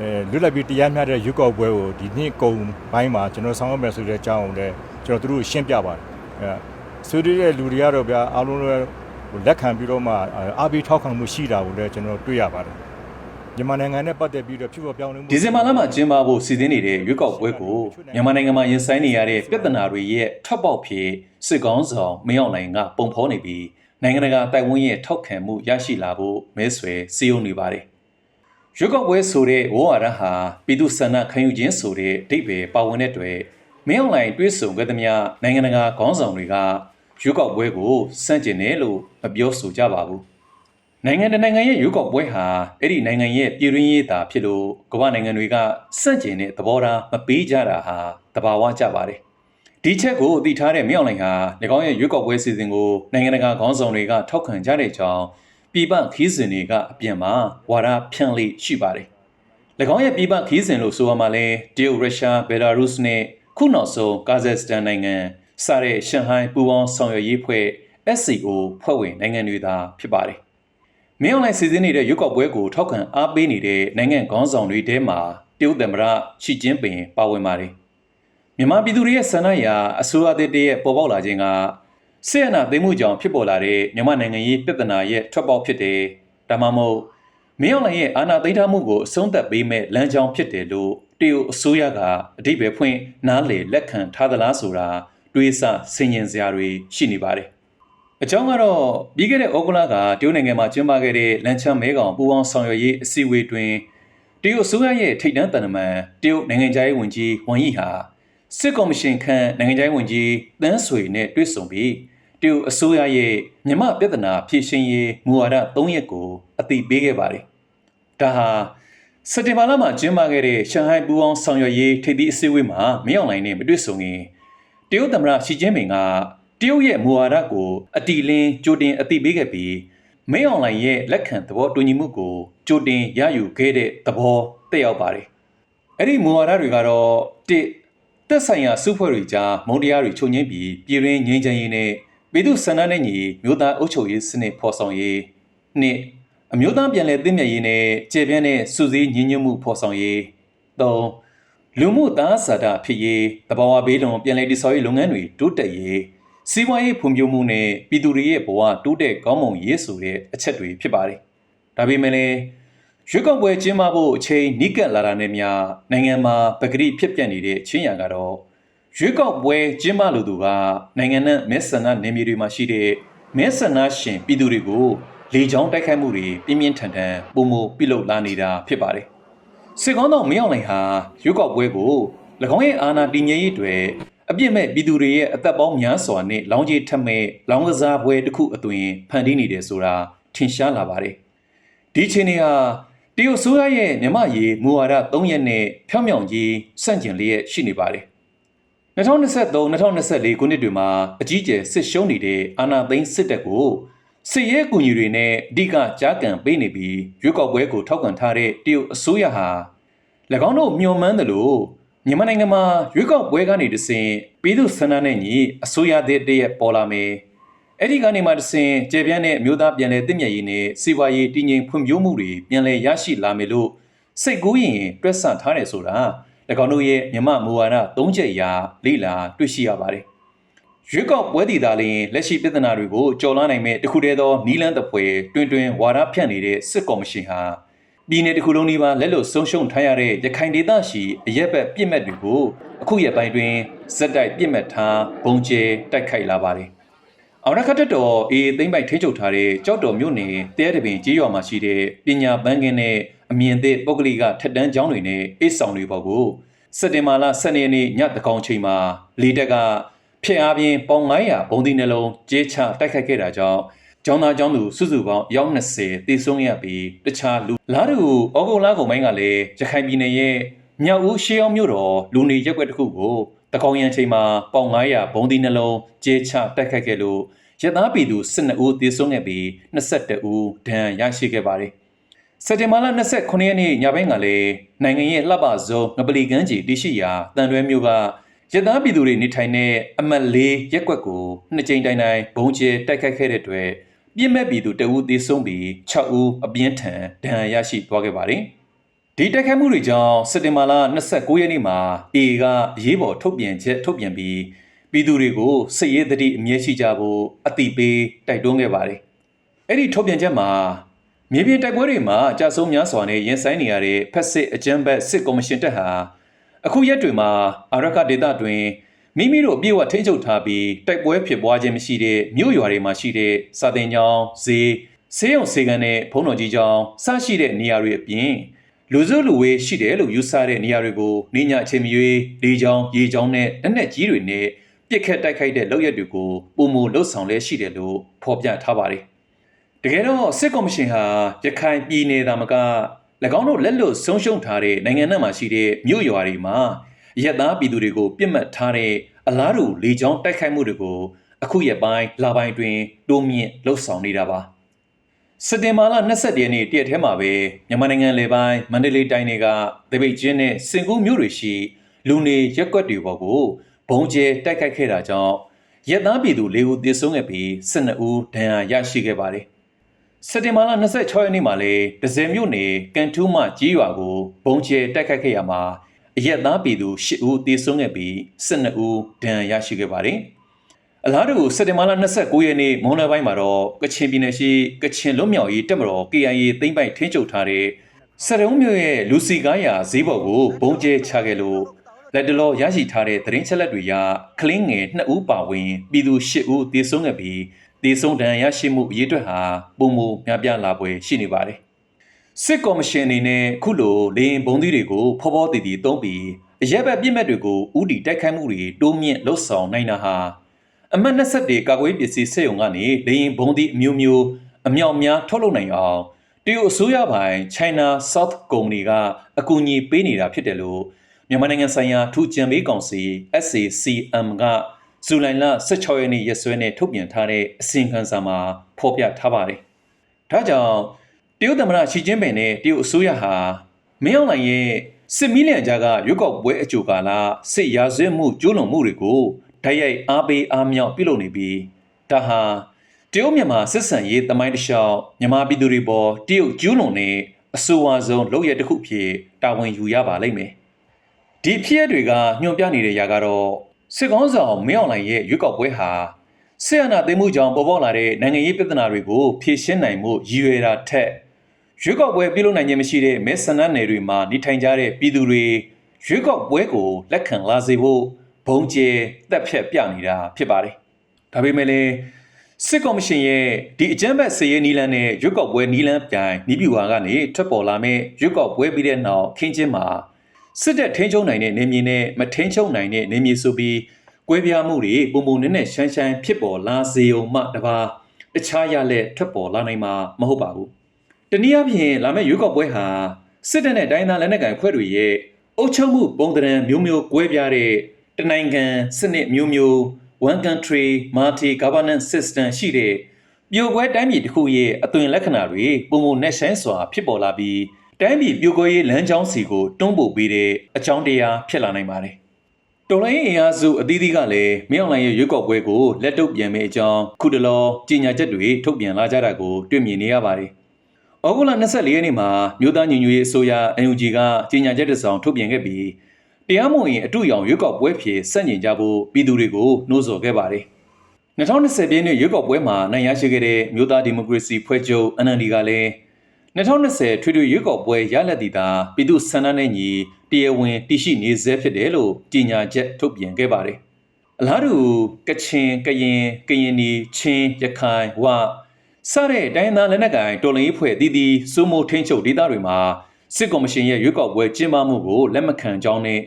အဲလွတ်လပ်ပြီးတရားမျှတဲ့ရွက်ကောက်ပွဲကိုဒီနှစ်ကုန်ပိုင်းမှာကျွန်တော်ဆောင်ရွက်မယ်ဆိုတဲ့အကြောင်းကိုလည်းကျွန်တော်တို့ရှင်းပြပါတယ်အဲဆွေးနွေးတဲ့လူတွေကတော့ဗျာအားလုံးလည်းလက်ခံပြီးတော့မှအားပေးထောက်ခံမှုရှိတာကိုလည်းကျွန်တော်တွေ့ရပါတယ်မြန်မာနိုင်ငံနဲ့ပတ်သက်ပြီးတော့ဖြစ်ပေါ်ပြောင်းလဲမှုဒီဇင်ဘာလမှာကျင်းပဖို့စီစဉ်နေတဲ့ရွေးကောက်ပွဲကိုမြန်မာနိုင်ငံမှာရင်ဆိုင်နေရတဲ့ပြဿနာတွေရဲ့ထွက်ပေါက်ဖြစ်စစ်ကောင်းဆောင်မင်းအောင်လှိုင်ကပုံဖော်နေပြီးနိုင်ငံတကာတိုက်ဝန်းရဲ့ထောက်ခံမှုရရှိလာဖို့မဲဆွယ်စည်းရုံးနေပါတယ်။ ရွေးကောက်ပွဲဆိုတဲ့ဝေါ်ဝါဒဟာပြည်သူ့ဆန္ဒခံယူခြင်းဆိုတဲ့အဓိပ္ပာယ်ပါဝင်တဲ့အတွက်မင်းအောင်လှိုင်တွေးဆုံခဲ့သမျှနိုင်ငံတကာခေါင်းဆောင်တွေကရွေးကောက်ပွဲကိုစန့်ကျင်တယ်လို့မပြောဆိုကြပါဘူး။နိုင်ငံတစ်နိုင်ငံရဲ့ရွေးကောက်ပွဲဟာအဲ့ဒီနိုင်ငံရဲ့ပြည်တွင်းရေးတာဖြစ်လို့ကမ္ဘာနိုင်ငံတွေကစန့်ကျင်တဲ့သဘောထားမပေးကြတာဟာတဘာဝကြပါတယ်။ဒီချက်ကိုသိထားတဲ့မြောက်လိုင်ဟာ၎င်းရဲ့ရွေးကောက်ပွဲစီစဉ်ကိုနိုင်ငံတကာခေါင်းဆောင်တွေကထောက်ခံကြတဲ့ကြောင်း ပြည်ပခီးစဉ်တွေကအပြင်မှာဝါဒဖြန့်လိရှိပါတယ်။၎င်းရဲ့ပြည်ပခီးစဉ်လို့ဆိုရမှာလဲတရုတ်ရုရှားဘယ်လာရုစ်နဲ့ခုနောက်ဆုံးကာဇက်စတန်နိုင်ငံစတဲ့ရှန်ဟိုင်းပူးပေါင်းဆောင်ရွက်ရေးဖွဲ့ SCO ဖွဲ့ဝင်နိုင်ငံတွေသာဖြစ်ပါတယ်။မင်းအောင်လှိုင်စီစဉ်နေတဲ့ရွက်ကောက်ပွဲကိုထောက်ခံအားပေးနေတဲ့နိုင်ငံခေါင်းဆောင်တွေထဲမှာတရုတ်သမ္မတရှီကျင်းပင်ပါဝင်ပါတယ်။မြန်မာပြည်သူတွေရဲ့ဆန္ဒရာအစိုးရသစ်တရဲ့ပေါ်ပေါက်လာခြင်းက ဆေးရနာသိမ်းမှုကြောင့်ဖြစ်ပေါ်လာတဲ့မြန်မာနိုင်ငံရေးပြဿနာရဲ့ထွက်ပေါက်ဖြစ်တယ်။ဒါမှမဟုတ်မင်းအောင်လှိုင်ရဲ့အာဏာသိမ်းထားမှုကိုအဆုံးသတ်ပေးမဲ့လမ်းကြောင်းဖြစ်တယ်လို့တရုတ်အစိုးရကအဓိပ္ပာယ်ဖွင့်နားလေလက်ခံထားသလားဆိုတာတွေးဆဆင်ញင်စရာတွေရှိနေပါတယ်။အကြောင်းကတော့ပြီးခဲ့တဲ့ဩဂုတ်လကတရုတ်နိုင်ငံမှာကျင်းပခဲ့တဲ့လန်ချမ်းမဲကောင်ပူးပေါင်းဆောင်ရွက်ရေးအစည်းအဝေးတွင်တရုတ်အစိုးရရဲ့ထိပ်တန်းတန်တမန်တရုတ်နိုင်ငံခြားရေးဝန်ကြီးဝမ်ယီဟာစစ်ကော်မရှင်ခန့်နိုင်ငံခြားရေးဝန်ကြီးတန်းဆွေနဲ့တွေ့ဆုံပြီး တရုတ်အစိုးရရဲ့မြမပြဿနာဖြေရှင်းရေးမူဝါဒ၃ရက်ကိုအသိပေးခဲ့ပါတယ်။ဒါဟာစက်တင်ဘာလမှာကျင်းပခဲ့တဲ့ရှန်ဟိုင်းပူးပေါင်းဆောင်ရွက်ရေးထိပ်သီးအစည်းအဝေးမှာမရောက်နိုင်နဲ့မတွေ့ဆုံခင်တရုတ်သမ္မတရှီကျင်းပင်ကတရုတ်ရဲ့မူဝါဒကိုအတီလင်းကြိုတင်အသိပေးခဲ့ပြီးမင်းအောင်လှိုင်ရဲ့လက်ခံသဘောတူညီမှုကိုကြိုတင်ရယူခဲ့တဲ့သဘောတက်ရောက်ပါတယ်။အဲ့ဒီမူဝါဒတွေကတော့တစ်သက်ဆိုင်ရာစုဖွဲ့တွေကြားမုံတရားတွေချုပ်ငင်းပြီးပြည်ရင်းငြိမ်းချမ်းရေးနဲ့ ပြည်သူဆန္ဒနဲ့ညီမြို့သားအုပ်ချုပ်ရေးစနစ်ဖော်ဆောင်ရေးနှစ်အမျိုးသားပြန်လည်သိမြတ်ရေးနဲ့ကျေပြန့်တဲ့စုစည်းညီညွတ်မှုဖော်ဆောင်ရေးသုံးလူမှုသားစာဒဖြစ်ရေးတဘာဝဘေးလွန်ပြန်လည်တည်ဆောက်ရေးလုပ်ငန်းတွေတိုးတက်ရေးစီးပွားရေးဖွံ့ဖြိုးမှုနဲ့ပြည်သူတွေရဲ့ဘဝတိုးတက်ကောင်းမွန်ရေးဆိုတဲ့အချက်တွေဖြစ်ပါတယ်။ဒါပေမဲ့လည်းရွေးကောက်ပွဲကျင်းပဖို့အချိန်နီးကပ်လာတာနဲ့မျှနိုင်ငံမှာပဂရိဖြစ်ပြနေတဲ့ချင်းရံကတော့ ရွေးကောက်ပွဲကျင်းပလိုသူကနိုင်ငံနဲ့မဲဆန္ဒနယ်မြေတွေမှာရှိတဲ့မဲဆန္ဒရှင်ပြည်သူတွေကိုလေကြောင်းတိုက်ခိုက်မှုတွေပြင်းပြင်းထန်ထန်ပုံမပြုလုပ်လာနေတာဖြစ်ပါတယ်။စစ်ကောင်းတော်မင်းအောင်လှိုင်ဟာရွေးကောက်ပွဲကို၎င်းရဲ့အာဏာတည်မြဲရေးတွေအပြစ်မဲ့ပြည်သူတွေရဲ့အသက်ပေါင်းများစွာနဲ့လောင်းကြီးထက်မဲ့လောင်းကစားပွဲတစ်ခုအသွင်ဖန်တီးနေတယ်ဆိုတာထင်ရှားလာပါတယ်။ဒီချိန်နေဟာတရုတ်ဆိုးရရဲ့မြမရေးမူဝါဒ၃ရက်နဲ့ဖြောင်းမြောင်ကြီးစန့်ကျင်လျက်ရှိနေပါတယ်။ 2023-2024ခုနှစ်တွေမှာအကြီးကျယ်စစ်ရှုံးနေတဲ့အာဏာသိမ်းစစ်တပ်ကိုစစ်ရေးအကူအညီတွေနဲ့အဓိကကြားကန်ပေးနေပြီးရွေးကောက်ပွဲကိုထောက်ခံထားတဲ့တရုတ်အစိုးရဟာ၎င်းတို့မျှော်မှန်းတယ်လို့မြန်မာနိုင်ငံမှာရွေးကောက်ပွဲကနေတစဉ်ပြည်သူဆန္ဒနဲ့ညီအစိုးရသစ်တရက်ပေါ်လာမယ်အဲ့ဒီကနေမှတစဉ်ကျေပြန့်တဲ့အမျိုးသားပြန်လည်တည်မြဲရေးနဲ့စီးပွားရေးတည်ငြိမ်ဖွံ့ဖြိုးမှုတွေပြန်လည်ရရှိလာမယ်လို့စိတ်ကူးရင်တွက်ဆထားတယ်ဆိုတာ၎ င်းတို့ရဲ့မြမမူဝါဒ၃ချက်အရာလေ့လာတွေ့ရှိရပါတယ်ရွေးကောက်ပွဲတည်တာလျင်လက်ရှိပြဿနာတွေကိုကြော်လွှမ်းနိုင်မဲ့တခုတည်းသောနီလန်းတပွဲတွင်တွင်ဝါဒဖြန့်နေတဲ့စစ်ကော်မရှင်ဟာပြည်내တစ်ခုလုံးဒီပါလက်လွတ်ဆုံးရှုံးထားရတဲ့ရခိုင်ဒေသရှိအရက်ဘက်ပြစ်မှတ်တွေကိုအခုရက်ပိုင်းတွင်ဇက်တိုက်ပြစ်မှတ်ထားဘုံကျဲတိုက်ခိုက်လာပါတယ်။အောင်ရခတ်တက်တော်အေးသိမ့်ပိုက်ထိချုပ်ထားတဲ့ကြောက်တော်မြို့နယ်တဲတပင်ကြီးရွာမှာရှိတဲ့ပညာပန်းကင်းနဲ့အမြင့်သစ်ပုဂ္ဂလိကထက်တန်းကျောင်းတွေနဲ့အိတ်ဆောင်တွေပေါ်ကို စက်တင်ဘာလ12ရက်နေ့ညတကောင်ချိန်မှာလေတက်ကဖျက်အားဖြင့်ပေါင်900ဘုံဒီနှလုံးကျဲချတိုက်ခိုက်ခဲ့တာကြောင့်ကျောင်းသားကျောင်းသူစုစုပေါင်းရောက်20တည်ဆုံးရပြီးတခြားလူလားတူဩဂုတ်လကုန်ပိုင်းကလည်းရခိုင်ပြည်နယ်ရဲ့မြောက်ဦးရှေးအောင်မြို့တော်လူနေရက်ွက်တစ်ခုကိုတကောင်ရန်ချိန်မှာပေါင်900ဘုံဒီနှလုံးကျဲချတိုက်ခိုက်ခဲ့လို့ရသားပြည်သူ12ဦးတည်ဆုံးခဲ့ပြီး22ဦးဒဏ်ရရှိခဲ့ပါတယ် စက်တင်ဘာလ29ရက်နေ့ညပိုင်းကလည်းနိုင်ငံရဲ့လှပဆုံးငပလီကမ်းခြေတရှိရာတန်တွဲမြို့ကရသားပြည်သူတွေနေထိုင်တဲ့အမတ်လေးရက်ကွက်ကိုနှစ်ကြိမ်တိုင်တိုင်ဘုံကျဲတိုက်ခိုက်ခဲ့တဲ့အတွက်ပြစ်မဲ့ပြည်သူတအူးသေဆုံးပြီး6ဦးအပြင်းထန်ဒဏ်ရာရရှိသွားခဲ့ပါတယ်ဒီတိုက်ခိုက်မှုတွေကြောင့်စက်တင်ဘာလ29ရက်နေ့မှာ AA ကအရေးပေါ်ထုတ်ပြန်ချက်ထုတ်ပြန်ပြီးပြည်သူတွေကိုစစ်ရေးသတိအမြဲရှိကြဖို့အတိပေးတိုက်တွန်းခဲ့ပါတယ်။အဲ့ဒီထုတ်ပြန်ချက်မှာ မြေပြင်တိုက်ပွဲတွေမှာအကြဆုံးများစွာနဲ့ရင်ဆိုင်နေရတဲ့ဖက်စစ်အကြမ်းဖက်စစ်ကော်မရှင်တပ်ဟာအခုရက်တွေမှာအာရခဒေသတွင်မိမိတို့အပြည့်အဝထိန်းချုပ်ထားပြီးတိုက်ပွဲဖြစ်ပွားခြင်းမရှိတဲ့မြို့ရွာတွေမှာရှိတဲ့စာတင်ကျောင်းဈေးဆေးရုံဆေးကန်းနဲ့ဘုံတော်ကြီးကျောင်းစရှိတဲ့နေရာတွေအပြင်လူစုလူဝေးရှိတယ်လို့ယူဆတဲ့နေရာတွေကိုနေညအချိန်မရွေးလေကြောင်းရေကြောင်းနဲ့လက်နက်ကြီးတွေနဲ့ပစ်ခတ်တိုက်ခိုက်တဲ့လုပ်ရက်တွေကိုပုံမလှုပ်ဆောင်လဲရှိတယ်လို့ဖော်ပြထားပါတယ်။ တကယ်တော့စစ်ကော်မရှင်ဟာရခိုင်ပြည်နယ်သားမက၎င်းတို့လက်လွတ်ဆုံးရှုံးထားတဲ့နိုင်ငံထဲမှာရှိတဲ့မြို့ရွာတွေမှာရက်သားပြည်သူတွေကိုပြစ်မှတ်ထားတဲ့အလားတူလေကြောင်းတိုက်ခိုက်မှုတွေကိုအခုရက်ပိုင်းလပိုင်းတွင်တိုးမြင့်လှုပ်ဆောင်နေတာပါ။စက်တင်ဘာလ22ရက်နေ့တရက်ထဲမှာပဲမြန်မာနိုင်ငံလေပိုင်းမန္တလေးတိုင်းတွေကတပိတ်ကျင်းနဲ့စင်ကူးမြို့တွေရှိလူနေရက်ကွက်တွေပေါ်ကိုဘုံကျဲတိုက်ခိုက်ခဲ့တာကြောင့်ရက်သားပြည်သူ၄ဦးသေဆုံးခဲ့ပြီး12ဦးဒဏ်ရာရရှိခဲ့ပါတယ်။ စက်တင်ဘာလ26ရက်နေ့မှာလေဒဇယ်မြို့နယ်ကန်ထူးမကြီးရွာကိုဘုံကျဲတိုက်ခိုက်ခဲ့ရမှာအရက်သားပြည်သူ၈ဦးသေဆုံးခဲ့ပြီး12ဦးဒဏ်ရာရရှိခဲ့ပါတယ်။အလားတူစက်တင်ဘာလ29ရက်နေ့မွန်လယ်ပိုင်းမှာတော့ကချင်ပြည်နယ်ရှိကချင်လွတ်မြောက်ရေးတပ်မတော် KIA သိမ်းပိုက်ထိန်းချုပ်ထားတဲ့စရုံးမြို့ရဲ့လူစီကားရာဈေးဘော်ကိုဘုံကျဲချခဲ့လို့လက်တလောရရှိထားတဲ့သတင်းချက်လက်တွေကကလင်းငယ်2ဦးပါဝင်ပြည်သူ10ဦးသေဆုံးခဲ့ပြီး သေဆုံးဒဏ်ရာရရှိမှုအရေးအတွက်ဟာပုံမများပြားလာပွဲရှိနေပါတယ်။စစ်ကော်မရှင်အနေနဲ့ခုလိုလေရင်ဘုံသီးတွေကိုဖောဖောတည်တည်သုံးပြီးအရက်ဘက်ပြစ်မဲ့တွေကိုဥတီတိုက်ခိုက်မှုတွေတိုးမြင့်လှုပ်ဆောင်နိုင်တာဟာအမတ်21ကာကွယ်ပစ္စည်းစက်ရုံကနေလေရင်ဘုံသီးအမျိုးမျိုးအမြောက်များထုတ်လုပ်နိုင်အောင်တရုတ်အစိုးရပိုင်း China South Company ကအကူအညီပေးနေတာဖြစ်တယ်လို့မြန်မာနိုင်ငံဆိုင်ရာထူကြံပေးကောင်စီ SACM က ဇူလိုင်လ16ရက်နေ့ရက်စွဲနဲ့ထုတ်ပြန်ထားတဲ့အစီရင်ခံစာမှာဖော်ပြထားပါတယ်။ဒါကြောင့်တရုတ်သမ္မတရှီကျင်းပင်နဲ့တရုတ်အစိုးရဟာမင်းအောင်လှိုင်ရဲ့စစ်မီလီယံကြားကရွက်ကောက်ပွဲအကြိုကာလစစ်ရာဇဝတ်မှုကျူးလွန်မှုတွေကိုဓာတ်ရိုက်အားပေးအားမြောက်ပြုလုပ်နေပြီးဒါဟာတရုတ်မြန်မာစစ်ဆန်ရေးတမိုင်းတစ်လျှောက်မြန်မာပြည်သူတွေပေါ်တရုတ်ကျူးလွန်တဲ့အဆိုအဝါဆုံးလုပ်ရတစ်ခုဖြစ်တာဝန်ယူရပါလိမ့်မယ်။ဒီဖြစ်ရပ်တွေကညွှန်ပြနေတဲ့ຢာကတော့ စစ်ကောင်းဆောင်မင်းအောင်လှိုင်ရဲ့ရွက်ကောက်ပွဲဟာဆီယနာသိမ်းမှုကြောင့်ပေါ်ပေါက်လာတဲ့နိုင်ငံရေးပြဿနာတွေကိုဖြေရှင်းနိုင်မှုရည်ရွယ်တာထက်ရွေးကောက်ပွဲပြုလုပ်နိုင်ခြင်းမရှိတဲ့မဲဆန္ဒနယ်တွေမှာနေထိုင်ကြတဲ့ပြည်သူတွေရွေးကောက်ပွဲကိုလက်ခံလာစေဖို့ဘုံကျဲတက်ဖြတ်ပြနေတာဖြစ်ပါတယ်။ဒါပေမဲ့လည်းစစ်ကော်မရှင်ရဲ့ဒီအကြမ်းဖက်စည်ရေးနီလန်းနဲ့ရွေးကောက်ပွဲနီလန်းပြိုင်နီးပြူဟာကနေထွက်ပေါ်လာမဲ့ရွေးကောက်ပွဲပြီးတဲ့နောက်ခင်းချင်းမှာ စစ်တပ်ထိန်းချုပ်နိုင်တဲ့နေမြေနဲ့မထိန်းချုပ်နိုင်တဲ့နေမြေဆိုပြီးကွဲပြားမှုတွေပုံပုံနဲ့နဲ့ရှမ်းရှမ်းဖြစ်ပေါ်လာစေုံမှတပါတခြားရလက်ထွက်ပေါ်လာနိုင်မှာမဟုတ်ပါဘူး။တနည်းအားဖြင့်လာမယ့်ရွေးကောက်ပွဲဟာစစ်တပ်နဲ့တိုင်းသားလက်နက်ကိုင်ဖွဲ့တွေရဲ့အုပ်ချုပ်မှုပုံသဏ္ဍာန်မျိုးမျိုးကွဲပြားတဲ့တနိုင်ငံစနစ်မျိုးမျိုး one country multi governance system ရှိတဲ့ပြိုကွဲတိုင်းပြည်တစ်ခုရဲ့အသွင်လက္ခဏာတွေပုံပုံနဲ့ဆိုင်စွာဖြစ်ပေါ်လာပြီး တိုင်းပြည်ပြိုကွဲရေးလမ်းကြောင်းစီကိုတွန်းပို့ပေးတဲ့အကြောင်းတရားဖြစ်လာနိုင်ပါတယ်။တော်လိုင်းအင်အားစုအသီးသီးကလည်းမင်းအောင်လှိုင်ရဲ့ရွေးကောက်ပွဲကိုလက်တုပ်ပြန်မယ့်အကြောင်းခုတလောကြေညာချက်တွေထုတ်ပြန်လာကြတာကိုတွေ့မြင်နေရပါတယ်။ဩဂုတ်လ24ရက်နေ့မှာမြို့သားညီညွတ်ရေးအစိုးရ NUG ကကြေညာချက်တစ်စောင်ထုတ်ပြန်ခဲ့ပြီးတရားမဝင်အတူရောင်ရွေးကောက်ပွဲဖြေစန့်ကျင်ကြဖို့ပြည်သူတွေကိုနှိုးဆော်ခဲ့ပါတယ်။2020ပြည့်နှစ်ရွေးကောက်ပွဲမှာနိုင်ရရှိခဲ့တဲ့မြို့သားဒီမိုကရေစီဖွဲ့ချုပ် NLD ကလည်း 2020ထွေထွေရွေးကောက်ပွဲရလဒ်ဒီသာပြည်သူ့ဆန္ဒနဲ့ညီတရားဝင်တည်ရှိနေစေဖြစ်တယ်လို့ကြေညာချက်ထုတ်ပြန်ခဲ့ပါတယ်။အလားတူကချင်ကရင်ကရင်နီချင်းရခိုင်ဝစတဲ့တိုင်းသားလက်နက်ကိုင်တော်လှန်ရေးဖွဲ့အသီးသီးစိုးမိုးထိန်းချုပ်ဒေသတွေမှာစစ်ကော်မရှင်ရဲ့ရွေးကောက်ပွဲကျင်းပမှုကိုလက်မခံကြောင်းနဲ့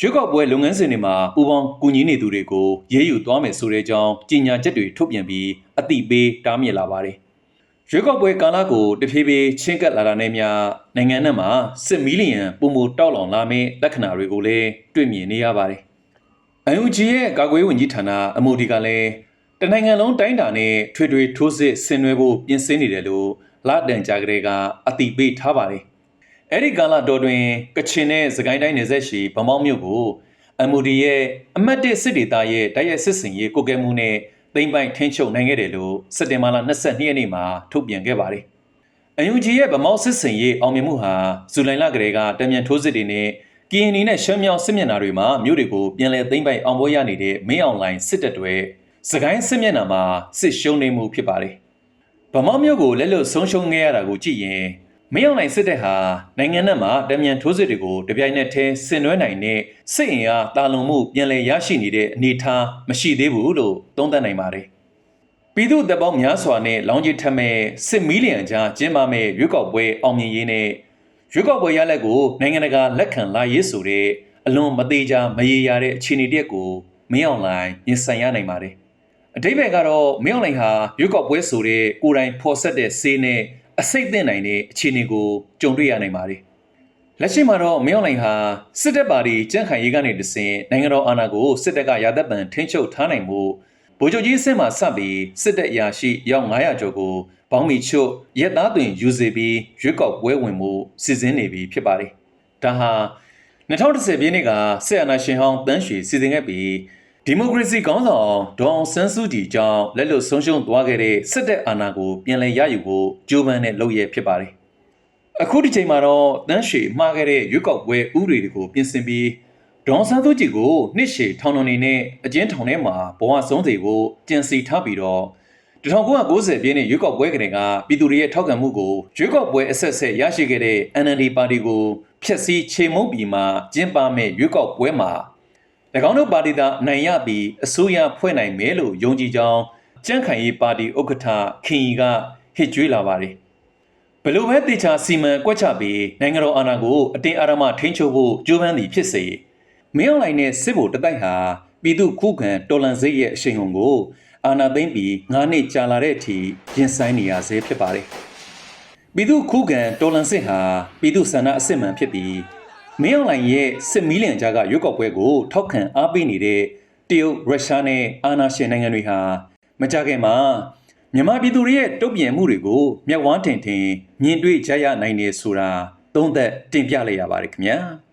ရွေးကောက်ပွဲလုပ်ငန်းစဉ်တွေမှာပူးပေါင်းကူညီနေသူတွေကိုရေးယူသွားမယ်ဆိုတဲ့အကြောင်းကြေညာချက်တွေထုတ်ပြန်ပြီးအသိပေးတားမြစ်လာပါတယ်။ ရွေးကောက်ပွဲကာလကိုတဖြည်းဖြည်းချင်းကပ်လာတာနဲ့များနိုင်ငံနဲ့မှာစစ်မီလီယံပုံမတောက်လောင်လာမယ့်လက္ခဏာတွေကိုလည်းတွေ့မြင်နေရပါတယ်။ UNG ရဲ့ကာကွယ်ဝင်ကြီးဌာနအမိုဒီကလည်းတနိုင်ငံလုံးတိုင်းတာနဲ့ထွေထွေထိုးစစ်ဆင်နွှဲဖို့ပြင်ဆင်နေတယ်လို့လာတန်ကြာကလေးကအသိပေးထားပါတယ်။အဲ့ဒီကာလတော်တွင်ကချင်နဲ့စကိုင်းတိုင်းနယ်စပ်ရှိဗမောင်းမြို့ကို MOD ရဲ့အမတ်တစ်စစ်ဒေသရဲ့တိုက်ရိုက်စစ်စင်ရေးကိုကဲမှုနဲ့ သိမ့်ပိုင်ထင်းချုပ်နိုင်ခဲ့တယ်လို့စက်တင်ဘာလ22ရက်နေ့မှာထုတ်ပြန်ခဲ့ပါတယ်။အယူဂျီရဲ့ဗမောက်စစ်စင်ရေးအောင်မြင်မှုဟာဇူလိုင်လကလေးကတမြန်ထိုးစစ်တွေနဲ့ကီအန်နီနဲ့ရှမ်းမြောင်စစ်မျက်နှာတွေမှာမြို့တွေကိုပြန်လည်သိမ်းပိုက်အောင်ပွဲရနေတဲ့မင်းအောင်လိုင်စစ်တပ်တွေစကိုင်းစစ်မျက်နှာမှာစစ်ရှုံးနေမှုဖြစ်ပါတယ်။ဗမောက်မြို့ကိုလက်လွတ်ဆုံးရှုံးခဲ့ရတာကိုကြည့်ရင် မင်းအောင်လိုင်စစ်တပ်ဟာနိုင်ငံနဲ့မှာတမြန်ထိုးစစ်တွေကိုတပြိုင်နက်တည်းဆင်နွှဲနိုင်တဲ့စစ်အင်အားတာလွန်မှုပြန်လည်ရရှိနေတဲ့အနေအထားမရှိသေးဘူးလို့သုံးသပ်နိုင်ပါတယ်။ပြည်သူတပ်ပေါင်းများစွာနဲ့လောင်ကြီးထက်မဲ့စစ်မီလီယံကြားကျင်းပမဲ့ရွေးကောက်ပွဲအောင်မြင်ရေးနဲ့ရွေးကောက်ပွဲရလဒ်ကိုနိုင်ငံတကာလက်ခံလာရေးဆိုတဲ့အလွန်မသေးချာမရေရာတဲ့အခြေအနေတစ်ရပ်ကိုမင်းအောင်လှိုင်ရင်ဆိုင်ရနိုင်ပါတယ်။အတိပ္ပယ်ကတော့မင်းအောင်လှိုင်ဟာရွေးကောက်ပွဲဆိုတဲ့ကိုယ်တိုင်ဖော်ဆက်တဲ့စေးနဲ့ အစိတ်သင့်နိုင်တဲ့အခြေအနေကိုကြုံတွေ့ရနိုင်ပါတယ်။လက်ရှိမှာတော့မင်းအောင်လှိုင်ဟာစစ်တပ်ပါတီကြန့်ခိုင်ရေးကနေတစဉ်နိုင်ငံတော်အာဏာကိုစစ်တပ်ကရာသက်ပံထိန်းချုပ်ထားနိုင်မှုဗိုလ်ချုပ်ကြီးအဆင့်မှစပြီးစစ်တပ်အရာရှိရောက်900ကျော်ကိုဘောင်းမီချွတ်ရက်သားတွင်ယူစေပြီးရွေးကောက်ပွဲဝင်မှုစီစဉ်နေပြီဖြစ်ပါတယ်။ဒါဟာ2010ပြည့်နှစ်ကဆက်အာဏာရှင်ဟောင်းတန်းရွှေစီစဉ်ခဲ့ပြီး ဒီမိုကရေစီကောင်းဆောင်ဒေါအောင်ဆန်းစုကြည်ကြောင့်လက်လွတ်ဆုံးရှုံးသွားခဲ့တဲ့စစ်တပ်အာဏာကိုပြန်လည်ရယူဖို့ကြိုးပမ်းတဲ့လုပ်ရဖြစ်ပါတယ်။အခုဒီချိန်မှာတော့တန်းရှည်မှားခဲ့တဲ့ရွက်ကောက်ပွဲဥပဒေတွေကိုပြင်ဆင်ပြီးဒေါန်ဆန်းစုကြည်ကိုနှစ်ရှည်ထောင်တော်နေနဲ့အကျဉ်းထောင်ထဲမှာဘဝဆုံးစေကိုကြံစီထားပြီးတော့1990ပြည့်နှစ်ရွက်ကောက်ပွဲကလေးကပြည်သူတွေရဲ့ထောက်ခံမှုကိုရွက်ကောက်ပွဲအဆက်ဆက်ရရှိခဲ့တဲ့ NLD ပါတီကိုဖျက်ဆီးချေမှုန်းပြီးမှကျင်းပမဲ့ရွက်ကောက်ပွဲမှာ၎ င်းတို့ပါတီသာအနိုင်ရပြီးအစိုးရဖွဲ့နိုင်မယ်လို့ယုံကြည်ကြောင်းကြန့်ခိုင်ရေးပါတီဥက္ကဋ္ဌခင်ကြီးကဟစ်ကြွေးလာပါတယ်ဘယ်လိုပဲတေချာစီမံကွက်ချပြီးနိုင်ငံတော်အာဏာကိုအတင်းအဓမ္မထိန်းချုပ်ဖို့ကြိုးပမ်းသည်ဖြစ်စေမင်းအောင်လှိုင်နဲ့စစ်ဗိုလ်တတိုက်ဟာပြည်သူခုခံတော်လှန်စိတ်ရဲ့အရှိန်ဟုန်ကိုအာဏာသိမ်းပြီး9နှစ်ကြာလာတဲ့အထိရင်ဆိုင်နေရဆဲဖြစ်ပါတယ်ပြည်သူခုခံတော်လှန်စစ်ဟာပြည်သူဆန္ဒအစစ်မှန်ဖြစ်ပြီး မင်းအောင်လှိုင်ရဲ့စစ်မီးလျံကြားကရွက်ကောက်ပွဲကိုထောက်ခံအားပေးနေတဲ့တရုတ်ရုရှားနဲ့အာဏာရှင်နိုင်ငံတွေဟာမကြခင်မှာမြန်မာပြည်သူတွေရဲ့တုံ့ပြန်မှုတွေကိုမျက်ဝန်းထင်ထင်မြင်တွေ့ကြရနိုင်နေဆိုတာသုံးသက်တင်ပြလိုက်ရပါတယ်ခင်ဗျာ။